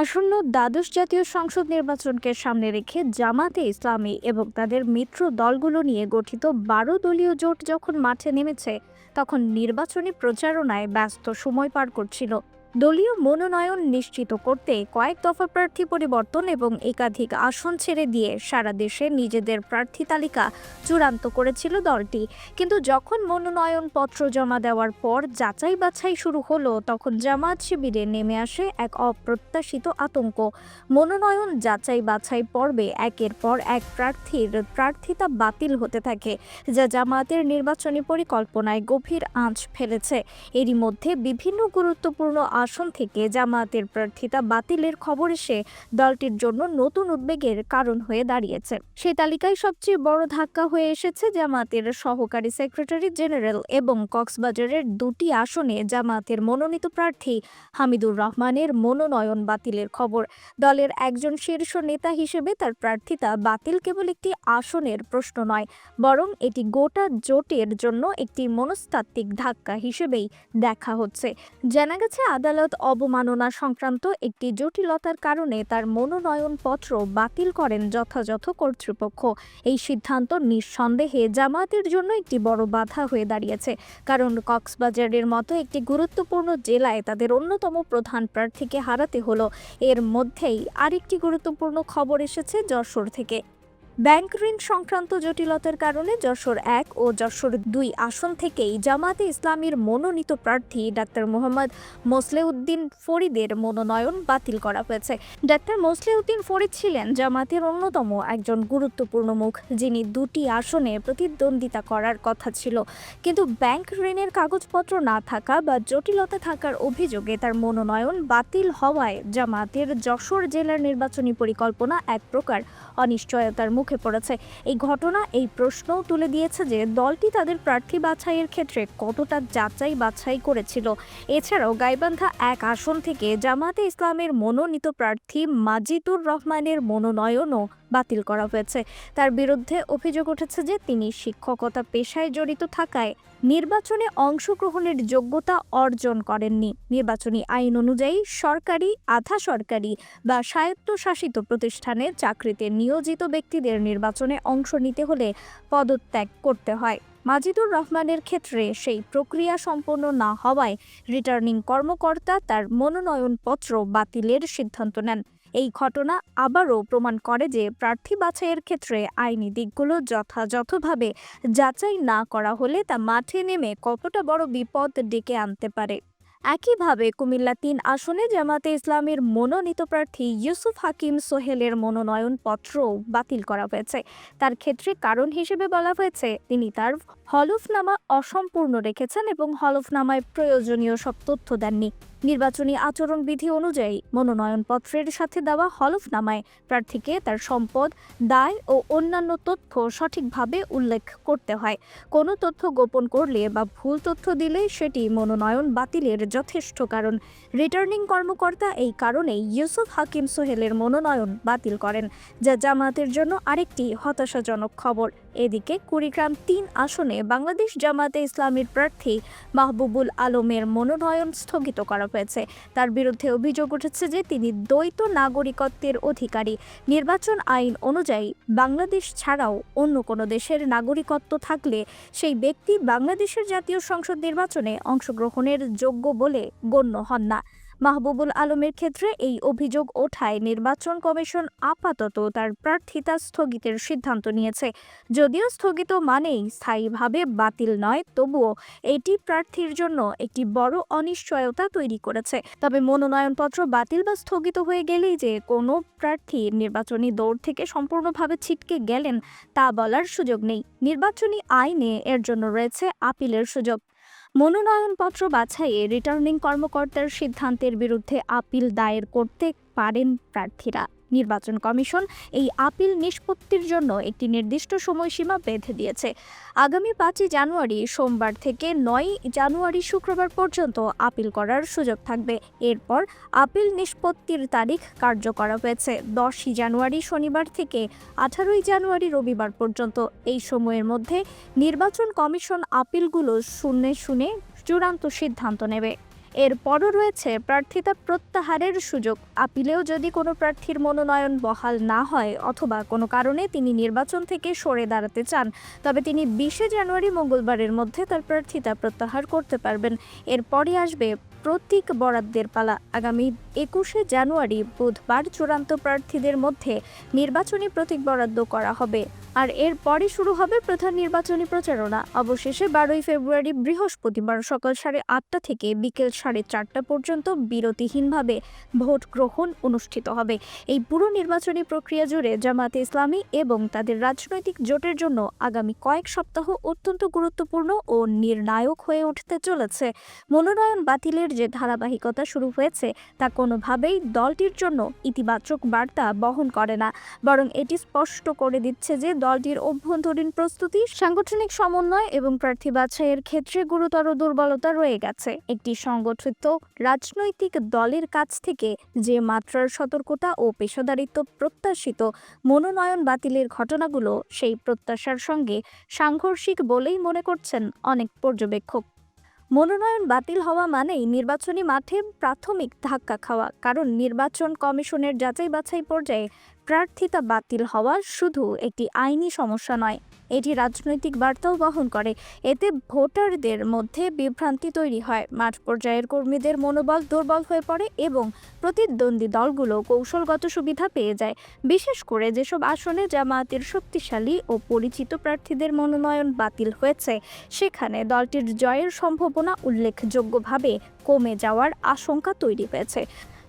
আসন্ন দ্বাদশ জাতীয় সংসদ নির্বাচনকে সামনে রেখে জামাতে ইসলামী এবং তাদের মিত্র দলগুলো নিয়ে গঠিত বারো দলীয় জোট যখন মাঠে নেমেছে, তখন নির্বাচনী প্রচারণায় ব্যস্ত সময় পার করছিল। দলীয় মনোনয়ন নিশ্চিত করতে কয়েক দফা প্রার্থী পরিবর্তন এবং একাধিক আসন ছেড়ে দিয়ে সারা দেশে নিজেদের প্রার্থী তালিকা চূড়ান্ত করেছিল দলটি। কিন্তু যখন মনোনয়ন পত্র জমা দেওয়ার পর যাচাই বাছাই শুরু হলো, তখন জামাত শিবিরে নেমে আসে এক অপ্রত্যাশিত আতঙ্ক। মনোনয়ন যাচাই বাছাই পর্বে একের পর এক প্রার্থীর প্রার্থিতা বাতিল হতে থাকে, যা জামাতের নির্বাচনী পরিকল্পনায় গভীর আঁচ ফেলেছে। এরই মধ্যে বিভিন্ন গুরুত্বপূর্ণ আসন থেকে জামায়াতের প্রার্থিতা বাতিলের খবর এসে দলটির জন্য নতুন উদ্বেগের কারণ হয়ে দাঁড়িয়েছে। সেই তালিকায় সবচেয়ে বড় ধাক্কা হয়ে এসেছে জামাতের সহকারী সেক্রেটারি জেনারেল এবং কক্সবাজারের দুটি আসনে জামাতের মনোনীত প্রার্থী হামিদুর রহমানের মনোনয়ন বাতিলের খবর। দলের একজন শীর্ষ নেতা হিসেবে তার প্রার্থিতা বাতিল কেবল একটি আসনের প্রশ্ন নয়, বরং এটি গোটা জোটের জন্য একটি মনস্তাত্ত্বিক ধাক্কা হিসেবেই দেখা হচ্ছে। জানা গেছে, আদালত অবমাননা সংক্রান্ত একটি জটিলতার কারণে তার মনোনয়ন পত্র বাতিল করেন যথাযথ কর্তৃপক্ষ। এই সিদ্ধান্ত নিঃসন্দেহে জামায়াতের জন্য একটি বড় বাধা হয়ে দাঁড়িয়েছে, কারণ কক্সবাজারের মতো একটি গুরুত্বপূর্ণ জেলায় তাদের অন্যতম প্রধান প্রার্থীকে হারাতে হলো। এর মধ্যেই আরেকটি গুরুত্বপূর্ণ খবর এসেছে যশোর থেকে। ব্যাংক ঋণ সংক্রান্ত জটিলতার কারণে যশোর এক ও যশোর দুই আসন থেকেই জামাতে ইসলামীর মনোনীত প্রার্থী ডাক্তার মোহাম্মদ মোসলেউদ্দিন ফরিদের মনোনয়ন বাতিল করা হয়েছে। ডাক্তার মোসলেউদ্দিন ফরিদ ছিলেন জামাতের অন্যতম একজন গুরুত্বপূর্ণ মুখ, যিনি দুটি আসনে প্রতিদ্বন্দ্বিতা করার কথা ছিল। কিন্তু ব্যাংক ঋণের কাগজপত্র না থাকা বা জটিলতা থাকার অভিযোগে তার মনোনয়ন বাতিল হওয়ায় জামাতের যশোর জেলার নির্বাচনী পরিকল্পনা এক প্রকার অনিশ্চয়তার মুখে পড়েছে। এই ঘটনা, এই প্রশ্নও তুলে দিয়েছে যে দলটি তাদের প্রার্থী বাছাইয়ের ক্ষেত্রে কতটা যাচাই বাছাই করেছিল। এছাড়াও গাইবান্ধা এক আসন থেকে জামাতে ইসলামের মনোনীত প্রার্থী মাজিদুর রহমানের মনোনয়নও বাতিল করা হয়েছে। তার বিরুদ্ধে অভিযোগ উঠেছে যে তিনি শিক্ষকতা পেশায় জড়িত থাকায় নির্বাচনে অংশগ্রহণের যোগ্যতা অর্জন করেননি। নির্বাচনী আইন অনুযায়ী সরকারি, আধা সরকারি বা স্বায়ত্তশাসিত প্রতিষ্ঠানে চাকরিতে নিয়োজিত ব্যক্তিদের নির্বাচনে অংশ নিতে হলে পদত্যাগ করতে হয়। মাজিদুর রহমানের ক্ষেত্রে সেই প্রক্রিয়া সম্পন্ন না হওয়ায় রিটার্নিং কর্মকর্তা তার মনোনয়নপত্র বাতিলের সিদ্ধান্ত নেন। এই ঘটনা আবারও প্রমাণ করে যে প্রার্থী বাছাইয়ের ক্ষেত্রে আইনি দিকগুলো যথাযথভাবে যাচাই না করা হলে তা মাঠে নেমে কতটা বড় বিপদ ডেকে আনতে পারে। একইভাবে কুমিল্লা তিন আসনে জামাতে ইসলামের মনোনীত প্রার্থী ইউসুফ হাকিম সোহেলের মনোনয়ন পত্র বাতিল করা হয়েছে। তার ক্ষেত্রে কারণ হিসেবে বলা হয়েছে, তিনি তার হলফনামা অসম্পূর্ণ রেখেছেন এবং হলফনামায় প্রয়োজনীয় সব তথ্য দেননি। নির্বাচনী আচরণবিধি অনুযায়ী মনোনয়নপত্রের সাথে দেওয়া হলফনামায় প্রার্থীকে তার সম্পদ, দায় ও অন্যান্য তথ্য সঠিকভাবে উল্লেখ করতে হয়। কোনো তথ্য গোপন করলে বা ভুল তথ্য দিলে সেটি মনোনয়ন বাতিলের যথেষ্ট কারণ। রিটার্নিং কর্মকর্তা এই কারণেই ইউসুফ হাকিম সোহেলের মনোনয়ন বাতিল করেন, যা জামাতের জন্য আরেকটি হতাশাজনক খবর। এদিকে কুড়িগ্রাম তিন আসনে বাংলাদেশ জামাতে ইসলামীর প্রার্থী মাহবুবুল আলমের মনোনয়ন স্থগিত করা হয়েছে। তার বিরুদ্ধে অভিযোগ উঠেছে যে তিনি দ্বৈত নাগরিকত্বের অধিকারী। নির্বাচন আইন অনুযায়ী বাংলাদেশ ছাড়াও অন্য কোনো দেশের নাগরিকত্ব থাকলে সেই ব্যক্তি বাংলাদেশের জাতীয় সংসদ নির্বাচনে অংশগ্রহণের যোগ্য বলে গণ্য হন না। মাহবুবুল আলমের ক্ষেত্রে এই অভিযোগ ওঠায় নির্বাচন কমিশন আপাতত তার প্রার্থিতা স্থগিতের সিদ্ধান্ত নিয়েছে। যদিও স্থগিত মানেই স্থায়ীভাবে বাতিল নয়, তবুও এটি প্রার্থীর জন্য একটি বড় অনিশ্চয়তা তৈরি করেছে। তবে মনোনয়নপত্র বাতিল বা স্থগিত হয়ে গেলেই যে কোনো প্রার্থী নির্বাচনী দৌড় থেকে সম্পূর্ণভাবে ছিটকে গেলেন, তা বলার সুযোগ নেই। নির্বাচনী আইনে এর জন্য রয়েছে আপিলের সুযোগ। মনোনয়নপত্র বাছাইয়ে রিটার্নিং কর্মকর্তার সিদ্ধান্তের বিরুদ্ধে আপিল দায়ের করতে পারেন প্রার্থীরা। নির্বাচন কমিশন এই আপিল নিষ্পত্তির জন্য একটি নির্দিষ্ট সময়সীমা বেঁধে দিয়েছে। আগামী পাঁচই জানুয়ারি সোমবার থেকে নয় জানুয়ারি শুক্রবার পর্যন্ত আপিল করার সুযোগ থাকবে। এরপর আপিল নিষ্পত্তির তারিখ কার্য করা হয়েছে। দশই জানুয়ারি শনিবার থেকে আঠারোই জানুয়ারি রবিবার পর্যন্ত এই সময়ের মধ্যে নির্বাচন কমিশন আপিলগুলো শুনে শুনে চূড়ান্ত সিদ্ধান্ত নেবে। এরপরও রয়েছে প্রার্থিতা প্রত্যাহারের সুযোগ। আপিলেও যদি কোনো প্রার্থীর মনোনয়ন বহাল না হয় অথবা কোনো কারণে তিনি নির্বাচন থেকে সরে দাঁড়াতে চান, তবে তিনি বিশে জানুয়ারি মঙ্গলবারের মধ্যে তার প্রার্থিতা প্রত্যাহার করতে পারবেন। এরপরই আসবে প্রতীক বরাদ্দের পালা। আগামী একুশে জানুয়ারি বুধবার চূড়ান্ত প্রার্থীদের মধ্যে নির্বাচনী প্রতীক বরাদ্দ করা হবে। আর এরপরই শুরু হবে প্রধান নির্বাচনী প্রচারণা। অবশেষে বারোই ফেব্রুয়ারি বৃহস্পতিবার সকাল সাড়ে আটটা থেকে বিকেল সাড়ে চারটা পর্যন্ত বিরতিহীনভাবে ভোট গ্রহণ অনুষ্ঠিত হবে। এই পুরো নির্বাচনী প্রক্রিয়া জুড়ে জামাতে ইসলামী এবং তাদের রাজনৈতিক জোটের জন্য আগামী কয়েক সপ্তাহ অত্যন্ত গুরুত্বপূর্ণ ও নির্ণায়ক হয়ে উঠতে চলেছে। মনোনয়ন বাতিলের যে ধারাবাহিকতা শুরু হয়েছে, তা কোনোভাবেই দলটির জন্য ইতিবাচক বার্তা বহন করে না। বরং এটি স্পষ্ট করে দিচ্ছে যে দলটির অভ্যন্তরীণ প্রস্তুতি, সাংগঠনিক সমন্বয় এবং প্রার্থী বাছাইয়ের ক্ষেত্রে গুরুতর দুর্বলতা রয়ে গেছে। একটি সংগঠিত রাজনৈতিক দলের কাছ থেকে যে মাত্রার সতর্কতা ও পেশাদারিত্ব প্রত্যাশিত মনোনয়ন বাতিলের ঘটনাগুলো সেই প্রত্যাশার সঙ্গে সাংঘর্ষিক বলেই মনে করছেন অনেক পর্যবেক্ষক। মনোনয়ন বাতিল হওয়া মানেই নির্বাচনী মাঠে প্রাথমিক ধাক্কা খাওয়া, কারণ নির্বাচন কমিশনের যাচাই বাছাই পর্যায়ে প্রার্থিতা বাতিল হওয়া শুধু একটি আইনি সমস্যা নয়। এটি রাজনৈতিক বার্তাও বহন করে। এতে ভোটারদের মধ্যে বিভ্রান্তি তৈরি হয়। মাঠ পর্যায়ের কর্মীদের মনোবল দুর্বল হয়ে পড়ে এবং প্রতিদ্বন্দ্বী দলগুলো কৌশলগত সুবিধা পেয়ে যায়। বিশেষ করে যেসব আসনে জামায়াতের শক্তিশালী ও পরিচিত প্রার্থীদের মনোনয়ন বাতিল হয়েছে, সেখানে দলটির জয়ের সম্ভাবনা উল্লেখযোগ্যভাবে কমে যাওয়ার আশঙ্কা তৈরি হয়েছে।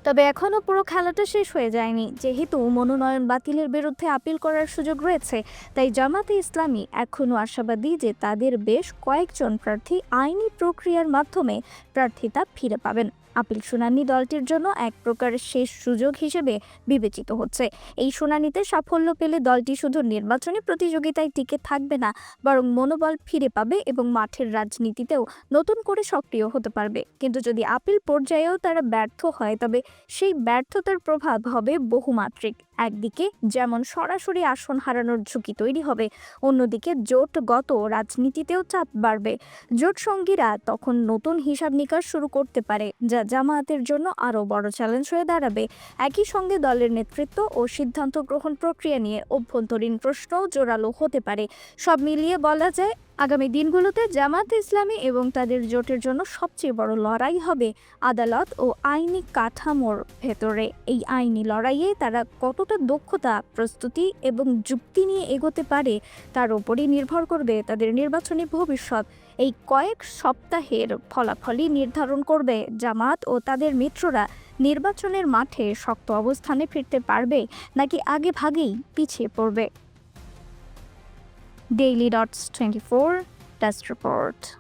তবে এখনও পুরো খেলাটা শেষ হয়ে যায়নি। যেহেতু মনোনয়ন বাতিলের বিরুদ্ধে আপিল করার সুযোগ রয়েছে, তাই জামাতে ইসলামী এখনও আশাবাদী যে তাদের বেশ কয়েকজন প্রার্থী আইনি প্রক্রিয়ার মাধ্যমে প্রার্থিতা ফিরে পাবেন। আপিল শুনানি দলটির জন্য এক প্রকার শেষ সুযোগ হিসেবে বিবেচিত হচ্ছে। এই শুনানিতে সাফল্য পেলে দলটি শুধু নির্বাচনী প্রতিযোগিতায় টিকে থাকবে না, বরং মনোবল ফিরে পাবে এবং মাঠের রাজনীতিতেও নতুন করে সক্রিয় হতে পারবে। কিন্তু যদি আপিল পর্যায়েও তারা ব্যর্থ হয়, তবে সেই ব্যর্থতার প্রভাব হবে বহুমাত্রিক। একদিকে যেমন সরাসরি আসন হারানোর ঝুঁকি তৈরি হবে, অন্যদিকে জোটগত রাজনীতিতেও চাপ বাড়বে। জোট সঙ্গীরা তখন নতুন হিসাব নিকাশ শুরু করতে পারে, যা জামায়াতের জন্য আরও বড় চ্যালেঞ্জ হয়ে দাঁড়াবে। একই সঙ্গে দলের নেতৃত্ব ও সিদ্ধান্ত গ্রহণ প্রক্রিয়া নিয়ে অভ্যন্তরীণ প্রশ্নও জোরালো হতে পারে। সব মিলিয়ে বলা যায় আগামী দিনগুলোতে জামাত ইসলামী এবং তাদের জোটের জন্য সবচেয়ে বড় লড়াই হবে আদালত ও আইনি কাঠামোর ভেতরে। এই আইনি লড়াইয়ে তারা কতটা দক্ষতা, প্রস্তুতি এবং যুক্তি নিয়ে এগোতে পারে তার উপরই নির্ভর করবে তাদের নির্বাচনী ভবিষ্যৎ। এই কয়েক সপ্তাহের ফলাফলই নির্ধারণ করবে জামাত ও তাদের মিত্ররা নির্বাচনের মাঠে শক্ত অবস্থানে ফিরতে পারবে নাকি আগে ভাগেই পিছিয়ে পড়বে। daily.24 test report.